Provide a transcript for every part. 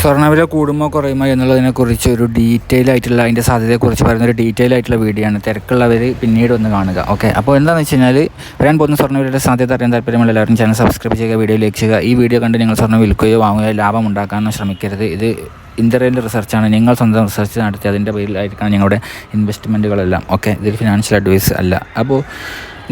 സ്വർണവില കൂടുമോ കുറയുമോ എന്നുള്ളതിനെക്കുറിച്ച് ഒരു ഡീറ്റെയിൽ ആയിട്ടുള്ള അതിന്റെ സാധ്യതയെക്കുറിച്ച് പറയുന്ന ഒരു ഡീറ്റെയിൽ ആയിട്ടുള്ള വീഡിയോ ആണ്. തിരക്കുള്ളവർ പിന്നീട് ഒന്ന് കാണുക. ഓക്കെ അപ്പോൾ എന്താണെന്ന് വെച്ച് കഴിഞ്ഞാൽ വരാൻ പോകുന്ന സ്വർണവിലയുടെ സാധ്യത അറിയാൻ താല്പര്യമുള്ള എല്ലാവരും ചാനൽ സബ്സ്ക്രൈബ് ചെയ്യുക വീഡിയോ ലൈക്ക് ചെയ്യുക. ഈ വീഡിയോ കണ്ട് നിങ്ങൾ സ്വർണം വിൽക്കുകയോ വാങ്ങുകയോ ലാഭം ഉണ്ടാക്കാനോ ശ്രമിക്കരുത്. ഇത് ഇന്ത്യയിലെ റിസർച്ചാണ് നിങ്ങൾ സ്വന്തം റിസർച്ച് നടത്തി അതിന്റെ പേരിലായിരിക്കണം ഞങ്ങളുടെ ഇൻവെസ്റ്റ്മെന്റുകളെല്ലാം ഓക്കെ ഇതൊരു ഫിനാൻഷ്യൽ അഡ്വൈസ് അല്ല. അപ്പോൾ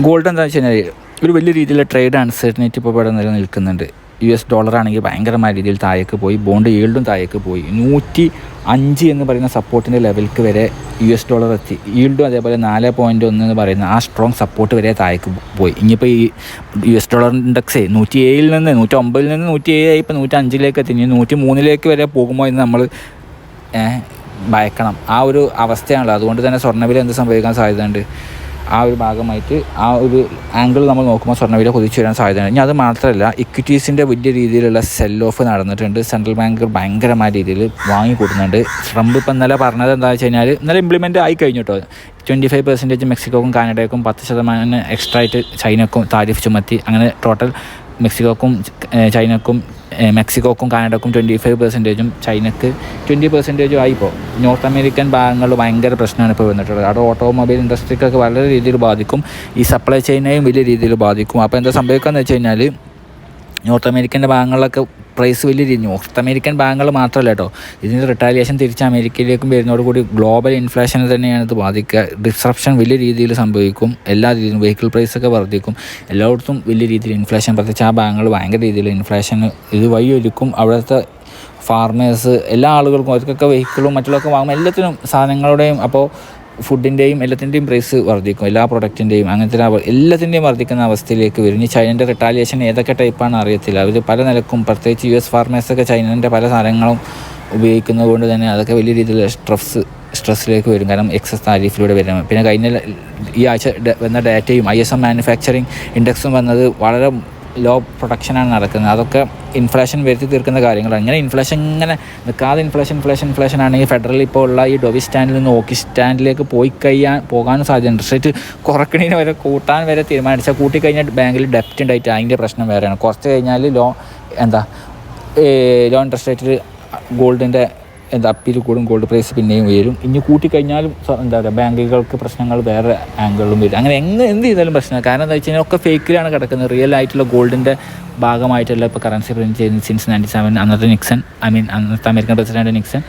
ഗോൾഡ് എന്താണെന്ന് വെച്ച് കഴിഞ്ഞാൽ ഒരു വലിയ രീതിയിലുള്ള ട്രേഡ് അൺസർട്ടനിറ്റി ഇപ്പോൾ ഇവിടെ നിലനിൽക്കുന്നുണ്ട്. യു എസ് ഡോളർ ആണെങ്കിൽ ഭയങ്കരമായ രീതിയിൽ താഴേക്ക് പോയി ബോണ്ട് ഈൽഡും താഴേക്ക് പോയി. നൂറ്റി അഞ്ച് എന്ന് പറയുന്ന സപ്പോർട്ടിന്റെ ലെവൽക്ക് വരെ യു എസ് ഡോളർ എത്തി. ഈൽഡും അതേപോലെ നാല് പോയിന്റ് ഒന്ന് എന്ന് പറയുന്ന ആ സ്ട്രോങ് സപ്പോർട്ട് വരെ താഴേക്ക് പോയി. ഇനിയിപ്പോൾ ഈ യു എസ് ഡോളർ ഇൻഡെക്സ് നൂറ്റി ഏഴിൽ നിന്ന് നൂറ്റി ഒമ്പതിൽ നിന്ന് നൂറ്റി ഏഴ് ഇപ്പോൾ നൂറ്റി അഞ്ചിലേക്ക് എത്തി. ഇനി നൂറ്റി മൂന്നിലേക്ക് വരെ പോകുമ്പോൾ ഇന്ന് നമ്മൾ ഭയക്കണം. ആ ഒരു അവസ്ഥയാണല്ലോ. അതുകൊണ്ട് തന്നെ സ്വർണവില എന്ത് സംഭവിക്കാൻ സാധ്യതയുണ്ട്? ആ ഒരു ഭാഗമായിട്ട് ആ ഒരു ആംഗിൾ നമ്മൾ നോക്കുമ്പോൾ സ്വർണവില കുതിച്ചു വരാൻ സാധ്യതയുണ്ട്. ഇനി അത് മാത്രമല്ല ഇക്വിറ്റീസിന്റെ വലിയ രീതിയിലുള്ള സെൽ ഓഫ് നടന്നിട്ടുണ്ട്. സെൻട്രൽ ബാങ്ക് ഭയങ്കരമായ രീതിയിൽ വാങ്ങിക്കൂട്ടുന്നുണ്ട്. ട്രംപ് ഇപ്പം ഇന്നലെ പറഞ്ഞത് എന്താ വെച്ച് കഴിഞ്ഞാൽ ഇന്നലെ ഇംപ്ലിമെന്റ് ആയി കഴിഞ്ഞു കേട്ടോ ട്വന്റി ഫൈവ് പെർസെന്റേജ് മെക്സിക്കോക്കും കാനഡയ്ക്കും പത്ത് ശതമാനം എക്സ്ട്രാ ആയിട്ട് ചൈനക്കും താരിഫ് ചുമത്തി. അങ്ങനെ ടോട്ടൽ മെക്സിക്കോക്കും ചൈനക്കും മെക്സിക്കോക്കും കാനഡക്കും ട്വന്റി ഫൈവ് പെർസെന്റേജും ചൈനക്ക് ട്വന്റി പെർസെന്റേജും ആയിപ്പോൾ നോർത്ത് അമേരിക്കൻ ഭാഗങ്ങളിൽ ഭയങ്കര പ്രശ്നമാണ് ഇപ്പോൾ വന്നിട്ടുള്ളത്. അവിടെ ഓട്ടോമൊബൈൽ ഇൻഡസ്ട്രിക്കൊക്കെ വളരെ രീതിയിൽ ബാധിക്കും. ഈ സപ്ലൈ ചെയിനെയും വലിയ രീതിയിൽ ബാധിക്കും. അപ്പോൾ എന്താ സംഭവിക്കുക എന്ന് വെച്ച് കഴിഞ്ഞാൽ നോർത്ത് അമേരിക്കന്റെ ഭാഗങ്ങളിലൊക്കെ പ്രൈസ് വലിയ രീതി നോർത്ത് അമേരിക്കൻ ബാങ്കുകൾ മാത്രമല്ല കേട്ടോ ഇതിന്റെ റിട്ടാലിയേഷൻ തിരിച്ച് അമേരിക്കയിലേക്കും വരുന്നതോടുകൂടി ഗ്ലോബൽ ഇൻഫ്ലേഷനെ തന്നെയാണ് ഇത് ബാധിക്കുക. ഡിസ്റപ്ഷൻ വലിയ രീതിയിൽ സംഭവിക്കും. എല്ലാ രീതിയിലും വെഹിക്കിൾ പ്രൈസൊക്കെ വർദ്ധിക്കും. എല്ലായിടത്തും വലിയ രീതിയിൽ ഇൻഫ്ലേഷൻ പ്രത്യേകിച്ച് ആ ബാങ്കുകൾ ഭയങ്കര രീതിയിൽ ഇൻഫ്ലേഷൻ ഇത് വഴി ഒരുക്കും അവിടുത്തെ ഫാർമേഴ്സ് എല്ലാ ആളുകൾക്കും അവർക്കൊക്കെ വെഹിക്കിളും മറ്റുള്ളതൊക്കെ വാങ്ങുമ്പോൾ എല്ലാത്തിനും സാധനങ്ങളുടെയും അപ്പോൾ ഫുഡിന്റെയും എല്ലാത്തിന്റെയും പ്രൈസ് വർദ്ധിക്കും. എല്ലാ പ്രൊഡക്റ്റിന്റെയും അങ്ങനത്തെ എല്ലാത്തിന്റെയും വർദ്ധിക്കുന്ന അവസ്ഥയിലേക്ക് വരും. ഇനി ചൈനന്റെ റിട്ടാലിയേഷൻ ഏതൊക്കെ ടൈപ്പാണ് അറിയത്തില്ല. അവർ പല നിലക്കും പ്രത്യേകിച്ച് യു എസ് ഫാർമേഴ്സൊക്കെ ചൈനന്റെ പല സാധനങ്ങളും ഉപയോഗിക്കുന്നത് കൊണ്ട് തന്നെ അതൊക്കെ വലിയ രീതിയിൽ സ്ട്രെസ് സ്ട്രെസ്സിലേക്ക് വരും. കാരണം എക്സസ് താരീഫിലൂടെ വരുന്നത്. പിന്നെ കഴിഞ്ഞ ഈ ആഴ്ച വന്ന ഡാറ്റയും ഐ എസ് എം മാനുഫാക്ചറിങ് ഇൻഡെക്സും വന്നത് വളരെ ലോ പ്രൊഡക്ഷനാണ് നടക്കുന്നത്. അതൊക്കെ ഇൻഫ്ലേഷൻ വരുത്തി തീർക്കുന്ന കാര്യങ്ങളാണ്. ഇങ്ങനെ ഇൻഫ്ലേഷൻ ഇങ്ങനെ നിൽക്കാതെ ഇൻഫ്ലേഷൻ ഇൻഫ്ലേഷൻ ഇൻഫ്ലേഷൻ ആണെങ്കിൽ ഫെഡറൽ ഇപ്പോൾ ഉള്ള ഈ ഡൊബി സ്റ്റാൻഡിൽ നിന്ന് ഓക്കി സ്റ്റാൻഡിലേക്ക് പോയി കഴിയാൻ പോകാനും സാധ്യത ഇൻട്രസ്റ്റ് റേറ്റ് കുറക്കണതിന് വരെ കൂട്ടാൻ വരെ തീരുമാനിച്ചാൽ കൂട്ടിക്കഴിഞ്ഞാൽ ബാങ്കിൽ ഡെപ്റ്റ് ഉണ്ടായിട്ട് അതിന്റെ പ്രശ്നം വേറെയാണ്. കുറച്ച് കഴിഞ്ഞാൽ ലോ എന്താ ലോ ഇൻട്രസ്റ്റ് റേറ്റിൽ ഗോൾഡിന്റെ എന്താ അപ്പീൽ കൂടും ഗോൾഡ് പ്രൈസ് പിന്നെയും ഉയരും. ഇനി കൂട്ടിക്കഴിഞ്ഞാലും എന്താ പറയുക ബാങ്കുകൾക്ക് പ്രശ്നങ്ങൾ വേറെ ആംഗിളിലും വരും. അങ്ങനെ എങ്ങനെ എന്ത് ചെയ്താലും പ്രശ്നമാണ് കാരണം എന്താ വെച്ച് കഴിഞ്ഞാൽ ഒക്കെ ഫേക്കിലാണ് കിടക്കുന്നത്. റിയൽ ആയിട്ടുള്ള ഗോൾഡിന്റെ ഭാഗമായിട്ടുള്ള ഇപ്പോൾ കറൻസി പ്രിന്റ് ചെയ്യുന്ന സിൻസ് നയന്റി സെവൻ അന്നത്തെ നിക്സൺ ഐ മീൻ അന്നത്തെ അമേരിക്കൻ പ്രസിഡന്റ് നിക്സൺ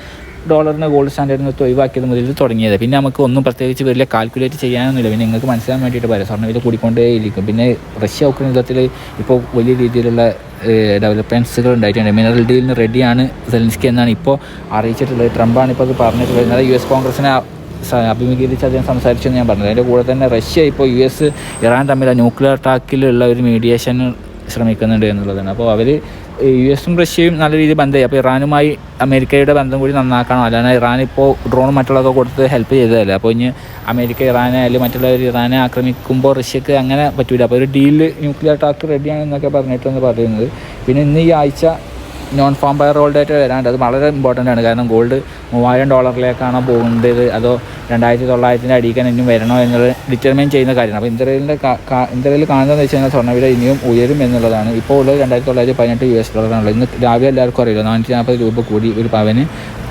ഡോളറിന് ഗോൾഡ് സ്റ്റാൻഡേർഡിൽ നിന്ന് ഒഴിവാക്കിയത് മുതൽ തുടങ്ങിയത്. പിന്നെ നമുക്ക് ഒന്നും പ്രത്യേകിച്ച് വലിയ കാൽക്കുലേറ്റ് ചെയ്യാനൊന്നുമില്ല. പിന്നെ നിങ്ങൾക്ക് മനസ്സിലാൻ വേണ്ടിയിട്ട് പറയാം. സ്വർണവില കൂടിക്കൊണ്ടേയിരിക്കും. പിന്നെ റഷ്യ ഉക്രൈൻ യുദ്ധത്തിൽ ഇപ്പോൾ വലിയ രീതിയിലുള്ള ഡെവലപ്മെന്റ്സുകൾ ഉണ്ടായിട്ടുണ്ട്. മിനറൽ ഡീലിന് റെഡിയാണ് സെലൻസ്കി എന്നാണ് ഇപ്പോൾ അറിയിച്ചിട്ടുള്ളത്. ട്രംപാണ് ഇപ്പോൾ അത് പറഞ്ഞിട്ടുള്ളത്. എന്നാൽ യു എസ് കോൺഗ്രസിനെ അഭിമുഖീകരിച്ച് അദ്ദേഹം സംസാരിച്ചെന്ന് ഞാൻ പറഞ്ഞത്. അതിന്റെ കൂടെ തന്നെ റഷ്യ ഇപ്പോൾ യു എസ് ഇറാൻ തമ്മിൽ ന്യൂക്ലിയർ അറ്റാക്കിലുള്ള ഒരു മീഡിയേഷൻ ശ്രമിക്കുന്നുണ്ട് എന്നുള്ളതാണ്. അപ്പോൾ അവർ യു എസും റഷ്യയും നല്ല രീതിയിൽ ബന്ധമായി. അപ്പോൾ ഇറാനുമായി അമേരിക്കയുടെ ബന്ധം കൂടി നന്നാക്കണം. അല്ലാതെ ഇറാൻ ഇപ്പോൾ ഡ്രോൺ മറ്റുള്ളതൊക്കെ കൊടുത്ത് ഹെൽപ്പ് ചെയ്തതല്ലേ? അപ്പോൾ ഇനി അമേരിക്ക ഇറാനെ അല്ലെങ്കിൽ മറ്റുള്ളവർ ഇറാനെ ആക്രമിക്കുമ്പോൾ റഷ്യക്ക് അങ്ങനെ പറ്റില്ല അപ്പോൾ ഒരു ഡീൽ ന്യൂക്ലിയർ അറ്റാക്ക് റെഡിയാണെന്നൊക്കെ പറഞ്ഞിട്ടാണ് പറയുന്നത്. പിന്നെ ഇന്ന് ഈ ആഴ്ച നോൺ ഫോം ബയർ റോൾഡായിട്ട് വരാണ്ട്. അത് വളരെ ഇമ്പോർട്ടന്റ് ആണ്. കാരണം ഗോൾഡ് മൂവായിരം ഡോളറിലേക്കാണോ പോകേണ്ടത്? അതോ രണ്ടായിരത്തി തൊള്ളായിരത്തിന്റെ അടിക്കാൻ ഇനിയും വരണോ എന്നുള്ളത് ഡിറ്റർമൈൻ ചെയ്യുന്ന കാര്യമാണ്. അപ്പോൾ ഇന്ത്യയിലെ ഇന്ത്യയിൽ കാണുന്നതെന്ന് വെച്ച് കഴിഞ്ഞാൽ സ്വർണവില ഇനിയും ഉയരും എന്നുള്ളതാണ്. ഇപ്പോൾ ഉള്ളത് രണ്ടായിരത്തി തൊള്ളായിരത്തി പതിനെട്ട് യു എസ് ഡോളറാണുള്ളത് ഇന്ന് രാവിലെ എല്ലാവർക്കും അറിയില്ല നാനൂറ്റി നാൽപ്പത് രൂപ കൂടി ഒരു പവന്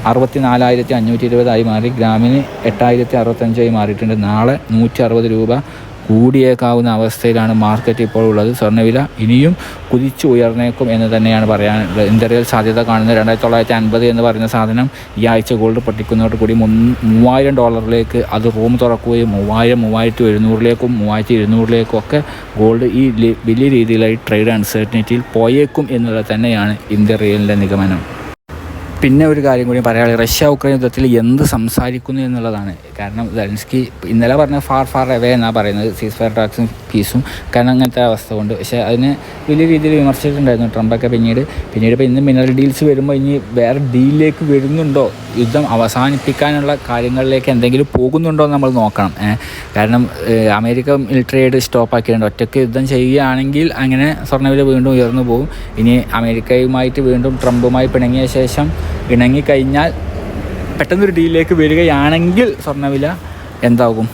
അറുപത്തി നാലായിരത്തി അഞ്ഞൂറ്റി ഇരുപതായി മാറി. ഗ്രാമിന് എട്ടായിരത്തി അറുപത്തഞ്ചായി മാറിയിട്ടുണ്ട്. നാളെ നൂറ്റി അറുപത് രൂപ കൂടിയേക്കാവുന്ന അവസ്ഥയിലാണ് മാർക്കറ്റ് ഇപ്പോൾ ഉള്ളത്. സ്വർണവില ഇനിയും കുതിച്ചു ഉയർന്നേക്കും എന്ന് തന്നെയാണ് പറയാനുള്ളത് ഇന്ത്യയിൽ സാധ്യത കാണുന്നത്. രണ്ടായിരത്തി തൊള്ളായിരത്തി അൻപത് എന്ന് പറയുന്ന സാധനം ഈ ആഴ്ച ഗോൾഡ് പൊട്ടിക്കുന്നതോട് കൂടി മൂവായിരം ഡോളറിലേക്ക് അത് റൂം തുറക്കുകയും മൂവായിരം മൂവായിരത്തി ഒരുന്നൂറിലേക്കും മൂവായിരത്തി ഇരുന്നൂറിലേക്കും ഒക്കെ ഗോൾഡ് ഈ വലിയ രീതിയിലായി ട്രേഡ് അൺസർട്ടനിറ്റിയിൽ പോയേക്കും എന്നുള്ളത് തന്നെയാണ് ഇന്ത്യ റിയലിന്റെ നിഗമനം. പിന്നെ ഒരു കാര്യം കൂടി പറയാനുള്ളത്. റഷ്യ ഉക്രൈൻ യുദ്ധത്തിൽ എന്ത് സംസാരിക്കുന്നു എന്നുള്ളതാണ്. കാരണം സെലൻസ്കി ഇന്നലെ പറഞ്ഞ ഫാർ ഫാർ എവേ എന്നാണ് പറയുന്നത്. സീസ് ഫയർ ടാക്സും പീസും കാരണം അങ്ങനത്തെ അവസ്ഥ കൊണ്ട്. പക്ഷേ അതിന് വലിയ രീതിയിൽ വിമർശിച്ചിട്ടുണ്ടായിരുന്നു ട്രംപൊക്കെ പിന്നീട്. പിന്നീട് ഇപ്പോൾ ഇന്ന് മിനറൽ ഡീൽസ് വരുമ്പോൾ ഇനി വേറെ ഡീലിലേക്ക് വരുന്നുണ്ടോ? യുദ്ധം അവസാനിപ്പിക്കാനുള്ള കാര്യങ്ങളിലേക്ക് എന്തെങ്കിലും പോകുന്നുണ്ടോ എന്ന് നമ്മൾ നോക്കണം. കാരണം അമേരിക്ക മിലിറ്ററി ആയിട്ട് സ്റ്റോപ്പ് ആക്കിയിട്ടുണ്ട്. ഒറ്റയ്ക്ക് യുദ്ധം ചെയ്യുകയാണെങ്കിൽ അങ്ങനെ സ്വർണവില വീണ്ടും ഉയർന്നു പോകും. ഇനി അമേരിക്കയുമായിട്ട് വീണ്ടും ട്രംപുമായി പിണങ്ങിയ ശേഷം ഇണങ്ങിക്കഴിഞ്ഞാൽ പെട്ടെന്നൊരു ഡീലിലേക്ക് വരികയാണെങ്കിൽ സ്വർണവില എന്താകും?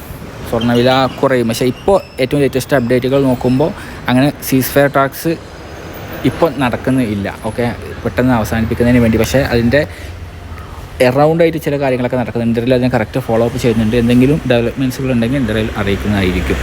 സ്വർണവില കുറയും. പക്ഷേ ഇപ്പോൾ ഏറ്റവും ലേറ്റസ്റ്റ് അപ്ഡേറ്റുകൾ നോക്കുമ്പോൾ അങ്ങനെ സീസ് ഫെയർ ടാക്സ് ഇപ്പോൾ നടക്കുന്നില്ല ഓക്കെ പെട്ടെന്ന് അവസാനിപ്പിക്കുന്നതിന് വേണ്ടി. പക്ഷേ അതിന്റെ എറൗണ്ടായിട്ട് ചില കാര്യങ്ങളൊക്കെ നടക്കുന്നുണ്ട്. ഇന്ത്യയിൽ അതിനെ കറക്റ്റ് ഫോളോ അപ്പ് ചെയ്യുന്നുണ്ട്. എന്തെങ്കിലും ഡെവലപ്മെന്റ്സുകൾ ഉണ്ടെങ്കിൽ ഇന്ത്യയിൽ അറിയിക്കുന്നതായിരിക്കും.